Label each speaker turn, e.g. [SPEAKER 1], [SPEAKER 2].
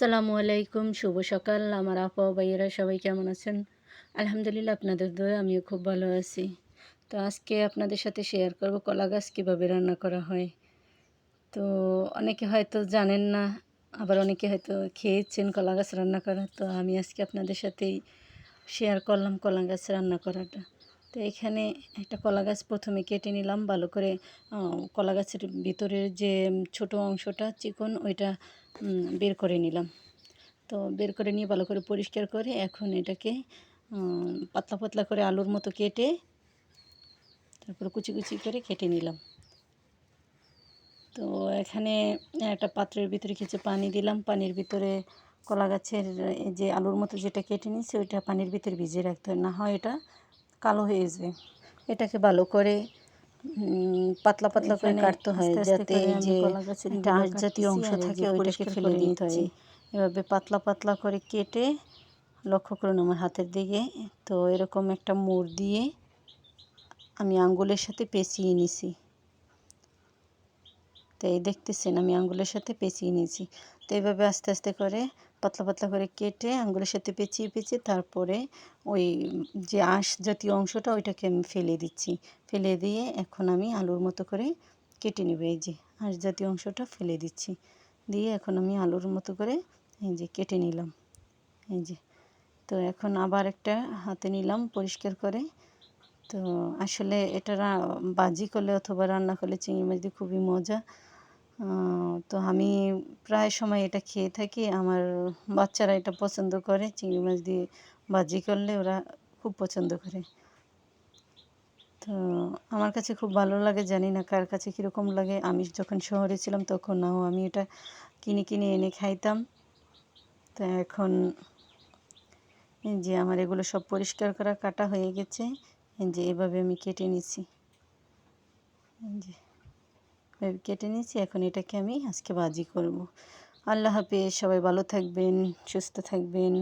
[SPEAKER 1] আসসালামু আলাইকুম, শুভ সকাল। আমার আপা ভাইয়েরা সবাই কেমন আছেন? আলহামদুলিল্লাহ, আপনাদের দয়ে আমিও খুব ভালো আছি। তো আজকে আপনাদের সাথে শেয়ার করব কলা গাছ কীভাবে রান্না করা হয়। তো অনেকে হয়তো জানেন না, আবার অনেকে হয়তো খেয়েছেন কলা গাছ রান্না করা। তো আমি আজকে আপনাদের সাথেই শেয়ার করলাম কলা গাছ রান্না করাটা। তো এখানে একটা কলা গাছ প্রথমে কেটে নিলাম, ভালো করে কলা গাছের ভিতরের যে ছোট অংশটা, চিকন, ওইটা বের করে নিলাম। তো বের করে নিয়ে ভালো করে পরিষ্কার করে এখন এটাকে পাতলা পাতলা করে আলুর মতো কেটে তারপর কুচি কুচি করে কেটে নিলাম। তো এখানে একটা পাত্রের ভিতরে কিছু পানি দিলাম, পানির ভিতরে কলা গাছের যে আলুর মতো যেটা কেটে নিয়েছি, ওইটা পানির ভিতরে ভিজিয়ে রাখতে হয় না হয় এটা কালো হয়ে যায়। এটাকে ভালো করে পাতলা পাতলা করে কাটতে হয় যাতে যে আঁশ জাতীয় অংশ থাকে ওইটাকে ফেলে দিতে হয়। এভাবে পাতলা পাতলা করে কেটে লক্ষ্য করুন আমার হাতের দিকে। তো এরকম একটা মোড় দিয়ে আমি আঙ্গুলের সাথে পেঁচিয়ে নিছি। তো এই দেখতেছেন আমি আঙ্গুলের সাথে পেঁচিয়ে নিয়েছি। তো এইভাবে আস্তে আস্তে করে পাতলা পাতলা করে কেটে আঙ্গুলের সাথে পেঁচিয়ে পেঁচিয়ে তারপরে ওই যে আঁশ জাতীয় অংশটা ওইটাকে আমি ফেলে দিচ্ছি। ফেলে দিয়ে এখন আমি আলুর মতো করে কেটে নেব। এই যে আঁশ জাতীয় অংশটা ফেলে দিচ্ছি। দিয়ে এখন আমি আলুর মতো করে এই যে কেটে নিলাম। এই যে তো এখন আবার একটা হাতে নিলাম পরিষ্কার করে। তো আসলে এটা বাজি করলে অথবা রান্না করলে চিংড়ি মাছ দিয়ে খুবই মজা। তো আমি প্রায় সময় এটা খেয়ে থাকি। আমার বাচ্চারা এটা পছন্দ করে, চিংড়ি মাছ দিয়ে বাজি করলে ওরা খুব পছন্দ করে। তো আমার কাছে খুব ভালো লাগে, জানি না কার কাছে কীরকম লাগে। আমি যখন শহরে ছিলাম তখন নাও আমি এটা কিনে কিনে এনে খাইতাম। তো এখন যে আমার এগুলো সব পরিষ্কার করা, কাটা হয়ে গেছে। যে এভাবে আমি কেটে নিছি যে কেটে নিয়েছি, এখন এটাকে আমি আজকে বাজি করব। আল্লাহ হাফেজ, সবাই ভালো থাকবেন, সুস্থ থাকবেন।